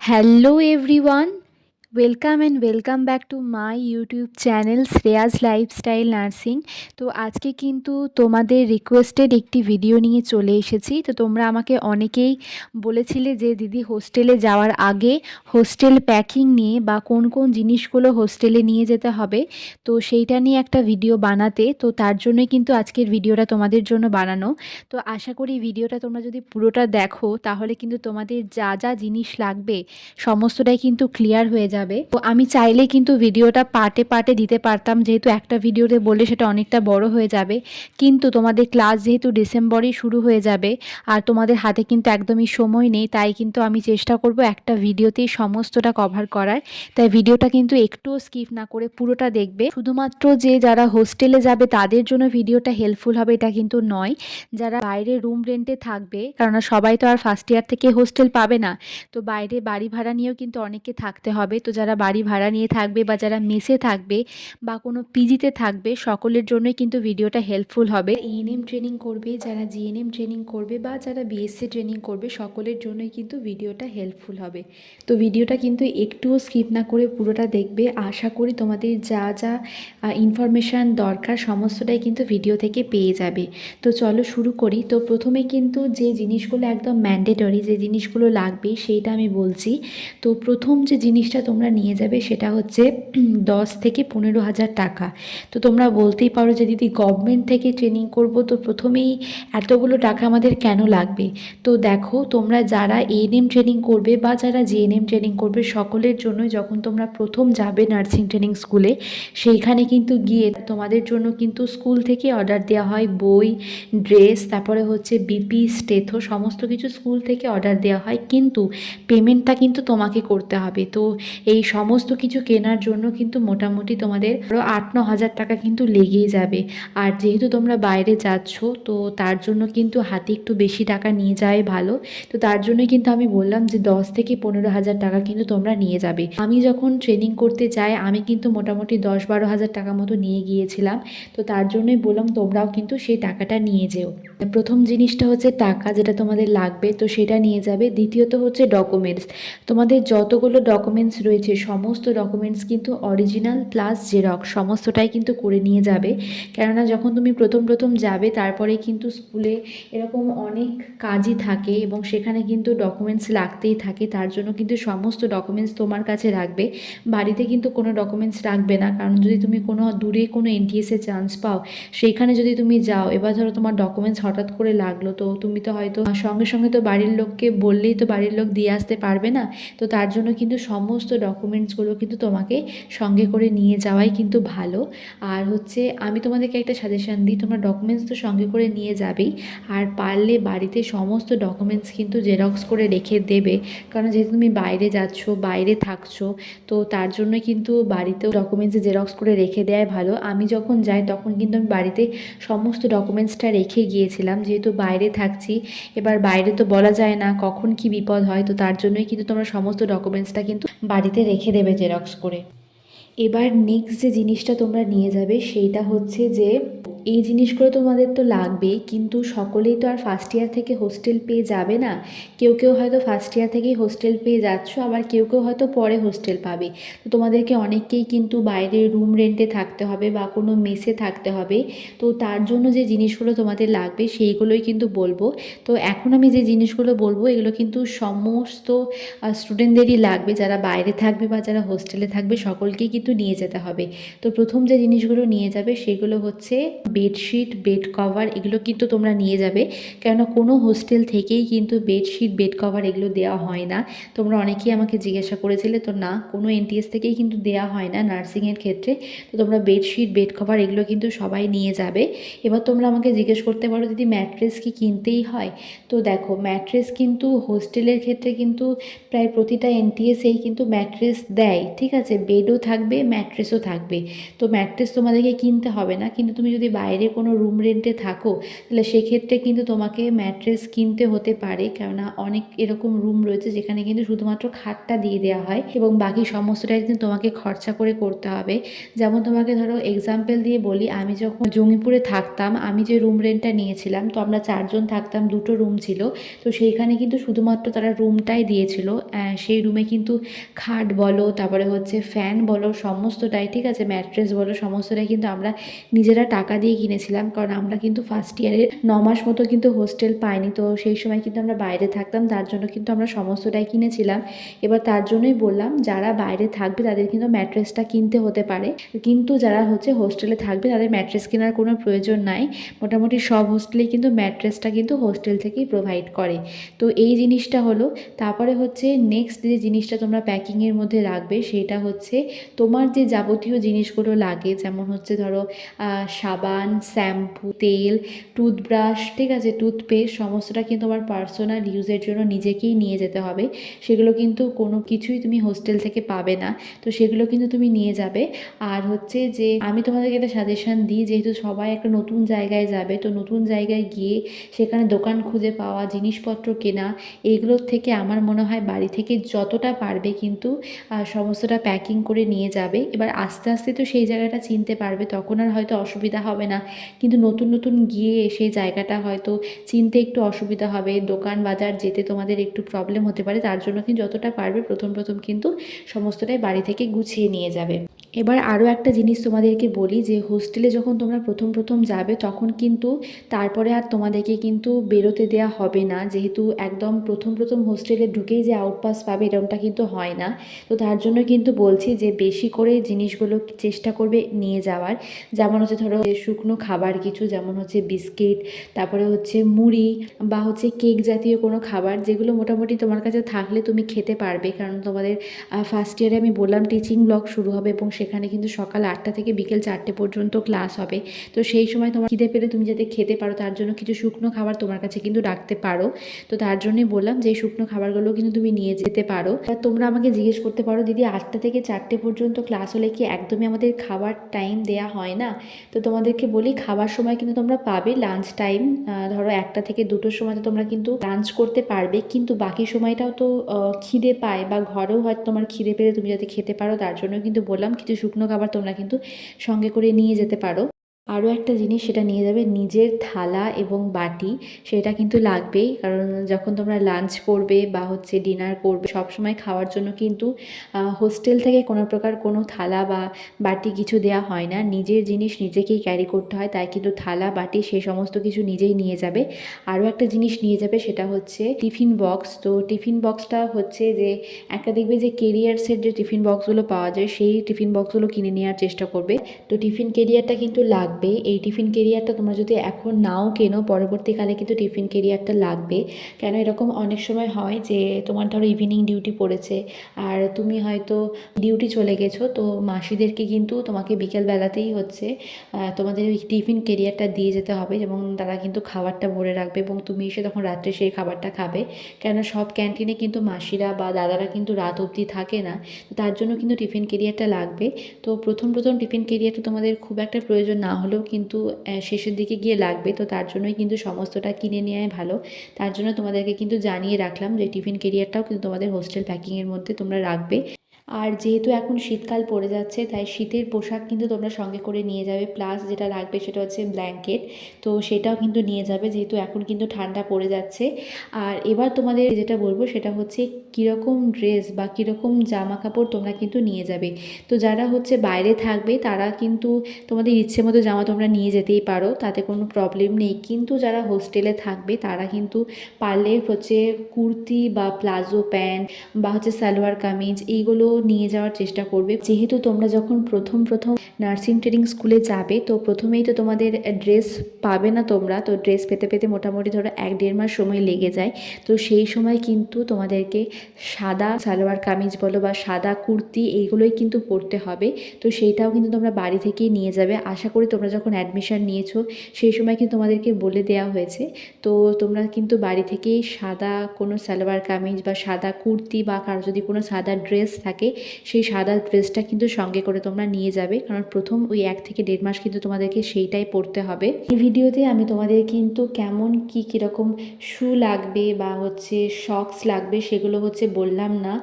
Hello everyone Welcome and welcome back to my YouTube channel Shreyas lifestyle nursing তো আজকে কিন্তু তোমাদের requested একটি ভিডিও নিয়ে চলে এসেছি। তো তোমরা আমাকে অনেকেই বলেছিলে যে, দিদি হোস্টেলে যাওয়ার আগে হোস্টেল প্যাকিং নিয়ে বা কোন কোন জিনিসগুলো হোস্টেলে নিয়ে যেতে হবে। তো সেইটা নিয়ে একটা ভিডিও বানাতে। তো তার জন্যই কিন্তু আজকের ভিডিওটা তোমাদের জন্য বানানো। তো আশা করি ভিডিওটা তোমরা যদি পুরোটা দেখো, তাহলে কিন্তু তোমাদের যা যা জিনিস লাগবে, সমস্তটাই কিন্তু ক্লিয়ার হয়ে যাবে। তো আমি চাইলে কিন্তু ভিডিওটা পার্টে পার্টে দিতে পারতাম। যেহেতু একটা ভিডিওতে বললে সেটা অনেকটা বড় হয়ে যাবে। কিন্তু তোমাদের ক্লাস যেহেতু ডিসেম্বরেই শুরু হয়ে যাবে আর তোমাদের হাতে কিন্তু একদমই সময় নেই, তাই কিন্তু আমি চেষ্টা করব একটা ভিডিওতেই সমস্তটা কভার করার। তাই ভিডিওটা কিন্তু একটুও স্কিপ না করে পুরোটা দেখবে। শুধুমাত্র যে যারা হোস্টেলে যাবে তাদের জন্য ভিডিওটা হেল্পফুল হবে এটা কিন্তু নয়। যারা বাইরে রুম রেন্টে থাকবে কারণ সবাই তো আর ফার্স্ট ইয়ার থেকে হোস্টেল পাবে না, তো বাইরে বাড়ি ভাড়া নিয়েও কিন্তু অনেককে থাকতে হবে। তো যারা বাড়ি ভাড়া নিয়ে থাকবে বা যারা মেসে থাকবে বা কোনো পিজিতে থাকবে, সকলের জন্যই কিন্তু ভিডিওটা হেল্পফুল হবে। ইএনএম ট্রেনিং করবে, যারা জিএনএম ট্রেনিং করবে বা যারা বিএসসি ট্রেনিং করবে, সকলের জন্যই কিন্তু ভিডিওটা হেল্পফুল হবে। তো ভিডিওটা কিন্তু একটুও স্কিপ না করে পুরোটা দেখবে। আশা করি তোমাদের যা যা ইনফরমেশান দরকার, সমস্তটাই কিন্তু ভিডিও থেকে পেয়ে যাবে। তো চলো শুরু করি। তো প্রথমে কিন্তু যে জিনিসগুলো একদম ম্যান্ডেটরি যে জিনিসগুলো লাগবে, সেইটা আমি বলছি। তো প্রথম যে জিনিসটা তোমরা নিয়ে যাবে সেটা হচ্ছে দশ থেকে পনেরো হাজার টাকা। তো তোমরা বলতেই পারো যে দিদি গভর্নমেন্ট থেকে ট্রেনিং করব তো প্রথমেই এতগুলো টাকা আমাদের কেন লাগবে? তো দেখো, তোমরা যারা এএনএম ট্রেনিং করবে বা যারা জিএনএম ট্রেনিং করবে সকলের জন্য যখন তোমরা প্রথম যাবে নার্সিং ট্রেনিং স্কুলে সেইখানে কিন্তু গিয়ে তোমাদের জন্য কিন্তু স্কুল থেকে অর্ডার দেওয়া হয় বই ড্রেস তারপরে হচ্ছে বিপি স্টেথো সমস্ত কিছু স্কুল থেকে অর্ডার দেওয়া হয়। কিন্তু পেমেন্টটা কিন্তু তোমাকে করতে হবে। তো এই সমস্ত কিছু কেনার জন্য কিন্তু মোটামুটি তোমাদের আট ন হাজার টাকা কিন্তু লেগেই যাবে। আর যেহেতু তোমরা বাইরে যাচ্ছ, তো তার জন্য কিন্তু হাতে একটু বেশি টাকা নিয়ে যাওয়াই ভালো। তো তার জন্যই কিন্তু আমি বললাম যে দশ থেকে পনেরো হাজার টাকা কিন্তু তোমরা নিয়ে যাবে। আমি যখন ট্রেনিং করতে যাই, আমি কিন্তু মোটামুটি দশ বারো হাজার টাকা মতো নিয়ে গিয়েছিলাম। তো তার জন্যই বললাম তোমরাও কিন্তু সেই টাকাটা নিয়ে যেও। প্রথম জিনিসটা হচ্ছে টাকা যেটা তোমাদের লাগবে, তো সেটা নিয়ে যাবে। দ্বিতীয়ত হচ্ছে ডকুমেন্টস তোমাদের যতগুলো ডকুমেন্টস রয়েছে, সমস্ত ডকুমেন্টস কিন্তু অরিজিনাল প্লাস জেরক্স সমস্তটাই কিন্তু করে নিয়ে যাবে। কেননা যখন তুমি প্রথম প্রথম যাবে, তারপরে কিন্তু স্কুলে এরকম অনেক কাজই থাকে এবং সেখানে কিন্তু ডকুমেন্টস লাগতেই থাকে। তার জন্য কিন্তু সমস্ত ডকুমেন্টস তোমার কাছে রাখবে। বাড়িতে কিন্তু কোনো ডকুমেন্টস রাখবে না। কারণ যদি তুমি কোনো দূরে কোনো এনটিএসে চান্স পাও সেইখানে যদি তুমি যাও, এবার ধরো তোমার ডকুমেন্টস হঠাৎ করে লাগল তো তুমি তো হয়তো সঙ্গে সঙ্গে তো বাড়ির লোককে বললেই তো বাড়ির লোক দিয়ে আসতে পারবে না। তো তার জন্য কিন্তু সমস্ত ডকুমেন্টসগুলো কিন্তু তোমাকে সঙ্গে করে নিয়ে যাওয়াই কিন্তু ভালো। আর হচ্ছে আমি তোমাদেরকে একটা সাজেশান দিই, তোমরা ডকুমেন্টস তো সঙ্গে করে নিয়ে যাবেই। আর পারলে বাড়িতে সমস্ত ডকুমেন্টস কিন্তু জেরক্স করে রেখে দেবে। কারণ যেহেতু তুমি বাইরে যাচ্ছ, বাইরে থাকছো, তো তার জন্য কিন্তু বাড়িতেও ডকুমেন্টস জেরক্স করে রেখে দেওয়াই ভালো। আমি যখন যাই তখন কিন্তু আমি বাড়িতে সমস্ত ডকুমেন্টসটা রেখে গিয়েছিলাম যেহেতু বাইরে থাকছি, এবার বাইরে তো বলা যায় না কখন কি বিপদ হয়, তো তার জন্যই কিন্তু তোমরা সমস্ত ডকুমেন্টসটা কিন্তু বাড়িতে রেখে দেবে জেরক্স করে। এবার নেক্সট যে জিনিসটা তোমরা নিয়ে যাবে, সেইটা হচ্ছে যে এই জিনিসগুলো তোমাদের তো লাগবেই, কিন্তু সকলেই তো আর ফার্স্ট ইয়ার থেকে হোস্টেল পেয়ে যাবে না। কেউ কেউ হয়তো ফার্স্ট ইয়ার থেকেই হোস্টেল পেয়ে যাচ্ছ, আবার কেউ কেউ হয়তো পরে হোস্টেল পাবে। তো তোমাদেরকে অনেককেই কিন্তু বাইরে রুম রেন্টে থাকতে হবে বা কোনো মেসে থাকতে হবে। তো তার জন্য যে জিনিসগুলো তোমাদের লাগবে, সেইগুলোই কিন্তু বলব। তো এখন আমি যে জিনিসগুলো বলব, এগুলো কিন্তু সমস্ত স্টুডেন্টদেরই লাগবে। যারা বাইরে থাকবে বা যারা হোস্টেলে থাকবে, সকলকেই কিন্তু নিয়ে যেতে হবে। তো প্রথম যে জিনিসগুলো নিয়ে যাবে, সেগুলো হচ্ছে বেডশিট, বেড কভার এগুলো কিন্তু তোমরা নিয়ে যাবে। কেননা কোনো হোস্টেল থেকেই কিন্তু বেডশিট, বেড কভার এগুলো দেওয়া হয় না। তোমরা অনেকেই আমাকে জিজ্ঞাসা করেছিলে, তো না, কোনো এনটিএস থেকেই কিন্তু দেওয়া হয় না নার্সিংয়ের ক্ষেত্রে? তো তোমরা বেডশিট, বেড কভার এগুলো কিন্তু সবাই নিয়ে যাবে। এবার তোমরা আমাকে জিজ্ঞেস করতে পারো, দিদি, ম্যাট্রেস কি কিনতেই হয়? তো দেখো, ম্যাট্রেস কিন্তু হোস্টেলের ক্ষেত্রে কিন্তু প্রায় প্রতিটা এনটিএসেই কিন্তু ম্যাট্রেস দেয়, ঠিক আছে? বেডও থাকবে, ম্যাট্রেসও থাকবে। তো ম্যাট্রেস তোমাদেরকে কিনতে হবে না। কিন্তু তুমি যদি বাইরে কোনো রুম রেন্টে থাকো, তাহলে সেক্ষেত্রে কিন্তু তোমাকে ম্যাট্রেস কিনতে হতে পারে। কেননা অনেক এরকম রুম রয়েছে যেখানে কিন্তু শুধুমাত্র খাটটা দিয়ে দেওয়া হয় এবং বাকি সমস্তটাই কিন্তু তোমাকে খরচা করে করতে হবে। যেমন তোমাকে ধরো এক্সাম্পল দিয়ে বলি, আমি যখন জঙ্গিপুরে থাকতাম, আমি যে রুম রেন্টটা নিয়েছিলাম, তো আমরা চারজন থাকতাম, দুটো রুম ছিল। তো সেইখানে কিন্তু শুধুমাত্র তারা রুমটাই দিয়েছিল। সেই রুমে কিন্তু খাট বলো, তারপরে হচ্ছে ফ্যান বলো, সমস্তটাই, ঠিক আছে? ম্যাট্রেস বলো, সমস্তটাই কিন্তু আমরা নিজেরা টাকা দিয়ে কিনেছিলাম। কারণ আমরা কিন্তু ফার্স্ট ইয়ারে ন মাস মতো কিন্তু হোস্টেল পাইনি। তো সেই সময় কিন্তু আমরা বাইরে থাকতাম। তার জন্য কিন্তু আমরা সমস্তটাই কিনেছিলাম। এবার তার জন্যই বললাম যারা বাইরে থাকবে তাদের কিন্তু ম্যাট্রেসটা কিনতে হতে পারে। কিন্তু যারা হচ্ছে হোস্টেলে থাকবে তাদের ম্যাট্রেস কেনার কোনো প্রয়োজন নাই। মোটামুটি সব হোস্টেলেই কিন্তু ম্যাট্রেসটা কিন্তু হোস্টেল থেকেই প্রোভাইড করে। তো এই জিনিসটা হলো। তারপরে হচ্ছে নেক্সট যে জিনিসটা তোমরা প্যাকিংয়ের মধ্যে রাখবে সেটা হচ্ছে তোমার যে যাবতীয় জিনিসগুলো লাগে যেমন হচ্ছে ধরো আহ, সাবান শ্যাম্পু, তেল, টুথব্রাশ, ঠিক আছে, টুথপেস্ট, সমস্তটা কিন্তু আমার পার্সোনাল ইউজের জন্য নিজেকেই নিয়ে যেতে হবে। সেগুলো কিন্তু কোনো কিছুই তুমি হোস্টেল থেকে পাবে না। তো সেগুলো কিন্তু তুমি নিয়ে যাবে। আর হচ্ছে যে, আমি তোমাদেরকে একটা সাজেশান দিই, যেহেতু সবাই একটা নতুন জায়গায় যাবে, তো নতুন জায়গায় গিয়ে সেখানে দোকান খুঁজে পাওয়া, জিনিসপত্র কেনা, এগুলোর থেকে আমার মনে হয় বাড়ি থেকে যতটা পারবে কিন্তু সমস্তটা প্যাকিং করে নিয়ে যাবে। এবার আস্তে আস্তে তো সেই জায়গাটা চিনতে পারবে, তখন আর হয়তো অসুবিধা হবে না। কিন্তু নতুন নতুন গিয়ে সেই জায়গাটা হয়তো চিনতে একটু অসুবিধা হবে। দোকান, বাজার যেতে তোমাদের একটু প্রবলেম হতে পারে। তার জন্য কিন্তু যতটা পারবে প্রথম প্রথম কিন্তু সমস্তটাই বাড়ি থেকে গুছিয়ে নিয়ে যাবে। এবার আরও একটা জিনিস তোমাদেরকে বলি যে হোস্টেলে যখন তোমরা প্রথম প্রথম যাবে, তখন কিন্তু তারপরে আর তোমাদেরকে কিন্তু বেরোতে দেওয়া হবে না। যেহেতু একদম প্রথম প্রথম হোস্টেলে ঢুকেই যে আউটপাস পাবে এরকমটা কিন্তু হয় না। তো তার জন্য কিন্তু বলছি যে, বেশি করে জিনিসগুলো চেষ্টা করবে নিয়ে যাওয়ার। যেমন হচ্ছে ধরো শুকনো খাবার কিছু, যেমন হচ্ছে বিস্কিট, তারপরে হচ্ছে মুড়ি বা হচ্ছে কেক জাতীয় কোনো খাবার, যেগুলো মোটামুটি তোমার কাছে থাকলে তুমি খেতে পারবে। কারণ তোমাদের ফার্স্ট ইয়ারে আমি বললাম টিচিং ব্লক শুরু হবে এবং সেখানে কিন্তু সকাল আটটা থেকে বিকেল চারটে পর্যন্ত ক্লাস হবে। তো সেই সময় তোমার খিদে পেলে তুমি যাতে খেতে পারো, তার জন্য কিছু শুকনো খাবার তোমার কাছে কিন্তু রাখতে পারো। তো তার জন্যই বললাম যে শুকনো খাবারগুলো কিন্তু তুমি নিয়ে যেতে পারো। তোমরা আমাকে জিজ্ঞেস করতে পারো, দিদি, আটটা থেকে চারটে পর্যন্ত ক্লাস হলে কি একদমই আমাদের খাবার টাইম দেয়া হয় না? তো তোমাদেরকে বলি, খাবার সময় কিন্তু তোমরা পাবে। লাঞ্চ টাইম ধরো একটা থেকে দুটোর সময় তো তোমরা কিন্তু লাঞ্চ করতে পারবে। কিন্তু বাকি সময়টাও তো খিদে পায় বা ঘরেও হয়তো তোমার খিদে পেলে তুমি যাতে খেতে পারো, তার জন্য কিন্তু বললাম, কিছু শুকনো খাবার তোমরা কিন্তু সঙ্গে করে নিয়ে যেতে পারো। আরও একটা জিনিস সেটা নিয়ে যাবে, নিজের থালা এবং বাটি, সেটা কিন্তু লাগবেই। কারণ যখন তোমরা লাঞ্চ করবে বা হচ্ছে ডিনার করবে সব সময় খাওয়ার জন্য কিন্তু হোস্টেল থেকে কোনো প্রকার কোনো থালা বা বাটি কিছু দেওয়া হয় না। নিজের জিনিস নিজেকেই ক্যারি করতে হয়, তাই কিন্তু থালা, বাটি সে সমস্ত কিছু নিজেই নিয়ে যাবে। আরও একটা জিনিস নিয়ে যাবে সেটা হচ্ছে টিফিন বক্স তো টিফিন বক্সটা হচ্ছে যে, একটা দেখবে যে কেরিয়ারসের যে টিফিন বক্সগুলো পাওয়া যায়, সেই টিফিন বক্সগুলো কিনে নেওয়ার চেষ্টা করবে। তো টিফিন কেরিয়ারটা কিন্তু লাগবে। এই টিফিন কেরিয়ারটা তোমরা যদি এখন নাও কেনো, পরবর্তীকালে কিন্তু টিফিন কেরিয়ারটা লাগবে। কেন এরকম অনেক সময় হয় যে, তোমার ধরো ইভিনিং ডিউটি পড়েছে আর তুমি হয়তো ডিউটি চলে গেছো, তো মাসিদেরকে কিন্তু তোমাকে বিকেলবেলাতেই হচ্ছে তোমাদের ওই টিফিন কেরিয়ারটা দিয়ে যেতে হবে এবং তারা কিন্তু খাবারটা ভরে রাখবে এবং তুমি এসে তখন রাত্রে সেই খাবারটা খাবে। কেন সব ক্যান্টিনে কিন্তু মাসিরা বা দাদারা কিন্তু রাত অবধি থাকে না তার জন্য কিন্তু টিফিন কেরিয়ারটা লাগবে। তো প্রথম প্রথম টিফিন কেরিয়ারটা তোমাদের খুব একটা প্রয়োজন না হলেও কিন্তু শেষের দিকে গিয়ে লাগবে। তো তার জন্যই কিন্তু সমস্তটা কিনে নেওয়াই ভালো। তার জন্য তোমাদেরকে কিন্তু জানিয়ে রাখলাম যে টিফিন কেরিয়ারটাও কিন্তু তোমাদের হোস্টেল প্যাকিংয়ের মধ্যে তোমরা রাখবে। আর যেহেতু এখন শীতকাল পড়ে যাচ্ছে, তাই শীতের পোশাক কিন্তু তোমরা সঙ্গে করে নিয়ে যাবে। প্লাস যেটা লাগবে সেটা হচ্ছে ব্ল্যাঙ্কেট। তো সেটাও কিন্তু নিয়ে যাবে, যেহেতু এখন কিন্তু ঠান্ডা পড়ে যাচ্ছে। আর এবার তোমাদের যেটা বলব সেটা হচ্ছে কীরকম ড্রেস বা কীরকম জামা কাপড় তোমরা কিন্তু নিয়ে যাবে। তো যারা হচ্ছে বাইরে থাকবে, তারা কিন্তু তোমাদের ইচ্ছে মতো জামা তোমরা নিয়ে যেতেই পারো, তাতে কোনো প্রবলেম নেই। কিন্তু যারা হোস্টেলে থাকবে, তারা কিন্তু পারলে হচ্ছে কুর্তি বা প্লাজো প্যান্ট বা হচ্ছে সালোয়ার কামিজ, এইগুলো নিয়ে যাওয়ার চেষ্টা করবে। যেহেতু তোমরা যখন প্রথম প্রথম নার্সিং ট্রেনিং স্কুলে যাবে, তো প্রথমেই তো তোমাদের ড্রেস পাবে না তোমরা। তো ড্রেস পেতে পেতে মোটামুটি ধরো এক দেড় মাস সময় লেগে যায়। তো সেই সময় কিন্তু তোমাদেরকে সাদা সালোয়ার কামিজ বলো বা সাদা কুর্তি এইগুলোই কিন্তু পরতে হবে। তো সেইটাও কিন্তু তোমরা বাড়ি থেকেই নিয়ে যাবে। আশা করি তোমরা যখন অ্যাডমিশান নিয়েছো, সেই সময় কিন্তু তোমাদেরকে বলে দেওয়া হয়েছে। তো তোমরা কিন্তু বাড়ি থেকেই সাদা কোনো সালোয়ার কামিজ বা সাদা কুর্তি বা কারও যদি কোনো সাদা ড্রেস থাকে থাকে, সেই সাদা ড্রেসটা কিন্তু সঙ্গে করে তোমরা নিয়ে যাবে। কারণ প্রথম ওই এক থেকে দেড় মাস কিন্তু তোমাদেরকে সেইটাই পরতে হবে। এই ভিডিওতে আমি তোমাদের কিন্তু কেমন কি কীরকম শু লাগবে বা হচ্ছে শক্স লাগবে সেগুলো হচ্ছে বললাম না।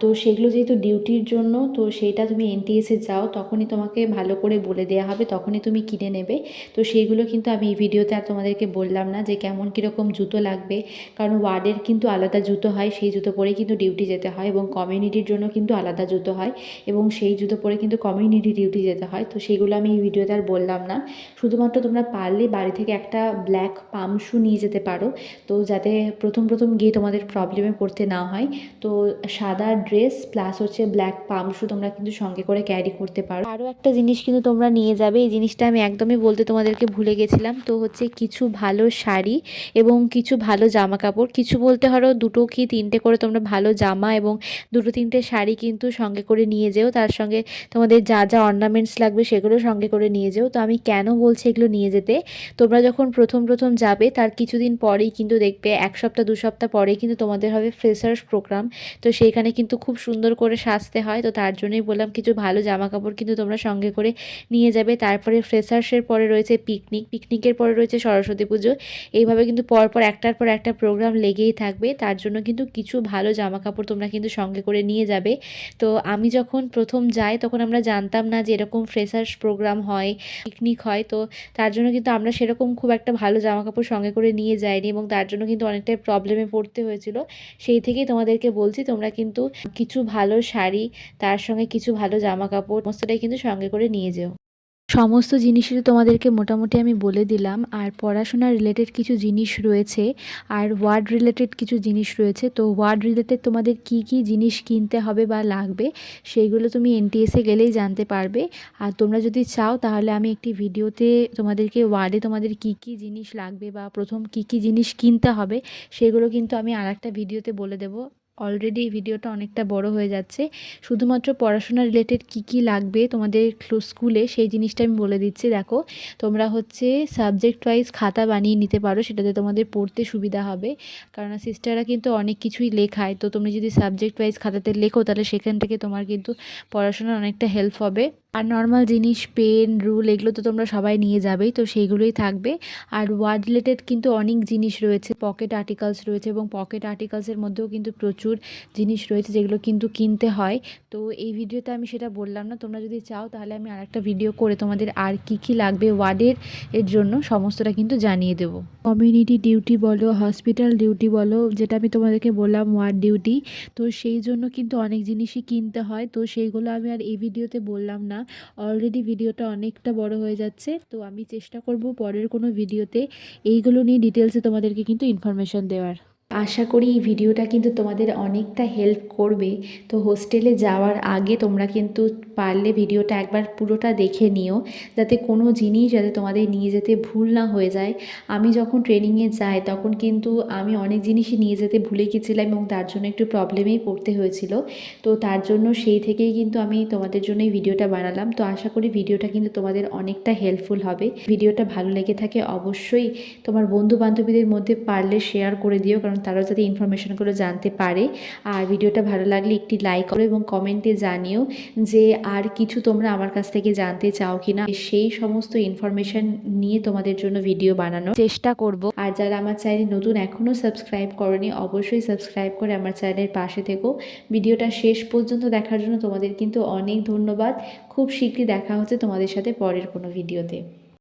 তো সেগুলো যেহেতু ডিউটির জন্য, তো সেইটা তুমি এনটিএসে যাও, তখনই তোমাকে ভালো করে বলে দেওয়া হবে, তখনই তুমি কিনে নেবে। তো সেইগুলো কিন্তু আমি এই ভিডিওতে আর তোমাদেরকে বললাম না যে কেমন কীরকম জুতো লাগবে। কারণ ওয়ার্ডের কিন্তু আলাদা জুতো হয়, সেই জুতো পরে কিন্তু ডিউটি যেতে হয় এবং কমিউনিটির জন্য কিন্তু আলাদা জুতো হয় এবং সেই জুতো পরে কিন্তু কমিউনিটি ডিউটি যেতে হয়। তো সেইগুলো আমি এই ভিডিওতে আর বললাম না। শুধুমাত্র তোমরা পারলে বাড়ি থেকে একটা ব্ল্যাক পাম শু নিয়ে যেতে পারো। তো যাতে প্রথম প্রথম গিয়ে তোমাদের প্রবলেমে পড়তে না হয়। তো সাদা ড্রেস প্লাস হচ্ছে ব্ল্যাক পাম শু তোমরা কিন্তু সঙ্গে করে ক্যারি করতে পারো। আরও একটা জিনিস কিন্তু তোমরা নিয়ে যাবে। এই জিনিসটা আমি একদমই বলতে তোমাদেরকে ভুলে গেছিলাম। তো হচ্ছে কিছু ভালো শাড়ি এবং কিছু ভালো জামা কাপড় কিছু বলতে পারো দুটো কি তিনটে করে তোমরা ভালো জামা এবং দুটো, তিনটে শাড়ি কিন্তু সঙ্গে করে নিয়ে যেও। তার সঙ্গে তোমাদের যা যা অর্নামেন্টস লাগবে সেগুলো সঙ্গে করে নিয়ে যেও। তো আমি কেন বলছি এগুলো নিয়ে যেতে? তোমরা যখন প্রথম প্রথম যাবে, তার কিছুদিন পরেই কিন্তু দেখবে, এক সপ্তাহ, দু সপ্তাহ পরেই কিন্তু তোমাদের হবে ফ্রেশার্স প্রোগ্রাম তো সেইখানে কিন্তু খুব সুন্দর করে সাজতে হয়। তো তার জন্যই বললাম, কিছু ভালো জামা কাপড় কিন্তু তোমরা সঙ্গে করে নিয়ে যাবে। তারপরে ফ্রেশার্সের পরে রয়েছে পিকনিক পিকনিকের পরে রয়েছে সরস্বতী পুজো। এইভাবে কিন্তু পরপর একটার পর একটা প্রোগ্রাম লেগেই থাকবে। তার জন্য কিন্তু কিছু ভালো জামা কাপড় তোমরা কিন্তু সঙ্গে করে নিয়ে যাবে। তো আমি যখন প্রথম যাই, তখন আমরা জানতাম না যে এরকম ফ্রেশার্স প্রোগ্রাম হয়, পিকনিক হয়। তো তার জন্য কিন্তু আমরা সেরকম খুব একটা ভালো জামা কাপড় সঙ্গে করে নিয়ে যাইনি এবং তার জন্য কিন্তু অনেকটাই প্রবলেমে পড়তে হয়েছিল। সেই থেকেই তোমাদেরকে বলছি, তোমরা কিন্তু কিছু ভালো শাড়ি, তার সঙ্গে কিছু ভালো জামা কাপড় সমস্তটাই কিন্তু সঙ্গে করে নিয়ে যেও। সমস্ত জিনিসই তোমাদেরকে মোটামুটি আমি বলে দিলাম। আর পড়াশোনা রিলেটেড কিছু জিনিস রয়েছে, আর ওয়ার্ড রিলেটেড কিছু জিনিস রয়েছে। তো ওয়ার্ড রিলেটেড তোমাদের কি কি জিনিস কিনতে হবে বা লাগবে সেইগুলো তুমি এনটিএসে গেলেই জানতে পারবে। আর তোমরা যদি চাও, তাহলে আমি একটি ভিডিওতে তোমাদেরকে ওয়ার্ডে তোমাদের কি কি জিনিস লাগবে বা প্রথম কি কি জিনিস কিনতে হবে, সেগুলো কিন্তু আমি আর একটা ভিডিওতে বলে দেবো। অলরেডি এই ভিডিওটা অনেকটা বড় হয়ে যাচ্ছে। শুধুমাত্র পড়াশোনা রিলেটেড কি কি লাগবে তোমাদের স্কুলে সেই জিনিসটা আমি বলে দিচ্ছি, দেখো। তোমরা হচ্ছে সাবজেক্ট ওয়াইজ খাতা বানিয়ে নিতে পারো, সেটাতে তোমাদের পড়তে সুবিধা হবে। কারণ সিস্টাররা কিন্তু অনেক কিছুই লেখায়, তো তুমি যদি সাবজেক্ট ওয়াইজ খাতাতে লেখো, তাহলে সেখান থেকে তোমার কিন্তু পড়াশোনার অনেকটা হেল্প হবে। আর নর্মাল জিনিস পেন রুল এগুলো তো তোমরা সবাই নিয়ে যাবেই, তো সেইগুলোই থাকবে। আর ওয়ার্ড রিলেটেড কিন্তু অনেক জিনিস রয়েছে পকেট আর্টিকেলস রয়েছে এবং পকেট আর্টিকেলসের মধ্যেও কিন্তু প্রচুর জিনিস রয়েছে যেগুলো কিন্তু কিনতে হয়। তো এই ভিডিওতে আমি সেটা বললাম না, তোমরা যদি চাও তাহলে আমি আরেকটা ভিডিও করে তোমাদের আর কি কি লাগবে ওয়ার্ডের এর জন্য সমস্তটা কিন্তু জানিয়ে দেবো। কমিউনিটি ডিউটি বলো হসপিটাল ডিউটি বলো, যেটা আমি তোমাদেরকে বললাম ওয়ার্ড ডিউটি তো সেই জন্য কিন্তু অনেক জিনিসই কিনতে হয়, তো সেইগুলো আমি আর এই ভিডিওতে বললাম না। অলরেডি ভিডিওটা অনেকটা বড় হয়ে যাচ্ছে। তো আমি চেষ্টা করব পরের কোনো ভিডিওতে এইগুলো নিয়ে ডিটেলসে তোমাদেরকে কিন্তু ইনফরমেশান দেওয়ার। আশা করি এই ভিডিওটা কিন্তু তোমাদের অনেকটা হেল্প করবে। তো হোস্টেলে যাওয়ার আগে তোমরা কিন্তু পারলে ভিডিওটা একবার পুরোটা দেখে নিও, যাতে কোনো জিনিস যাতে তোমাদের নিয়ে যেতে ভুল না হয়ে যায়। আমি যখন ট্রেনিংয়ে যাই, তখন কিন্তু আমি অনেক জিনিসই নিয়ে যেতে ভুলে গেছিলাম এবং তার জন্য একটু প্রবলেমেই পড়তে হয়েছিল। তো তার জন্য সেই থেকেই কিন্তু আমি তোমাদের জন্য এই ভিডিওটা বানালাম। তো আশা করি ভিডিওটা কিন্তু তোমাদের অনেকটা হেল্পফুল হবে। ভিডিওটা ভালো লেগে থাকে অবশ্যই তোমার বন্ধু বান্ধবীদের মধ্যে পারলে শেয়ার করে দিও, কারণ তারাও যাতে ইনফরমেশনগুলো জানতে পারে। আর ভিডিওটা ভালো লাগলে একটি লাইক করো এবং কমেন্টে জানিও যে আর কিছু তোমরা আমার কাছ থেকে জানতে চাও কি না সেই সমস্ত ইনফরমেশন নিয়ে তোমাদের জন্য ভিডিও বানানোর চেষ্টা করব। আর যারা আমার চ্যানেল নতুন এখনও সাবস্ক্রাইব করনি, অবশ্যই সাবস্ক্রাইব করে আমার চ্যানেলের পাশে থেকো। ভিডিওটা শেষ পর্যন্ত দেখার জন্য তোমাদের কিন্তু অনেক ধন্যবাদ। খুব শীঘ্রই দেখা হচ্ছে তোমাদের সাথে পরের কোনো ভিডিওতে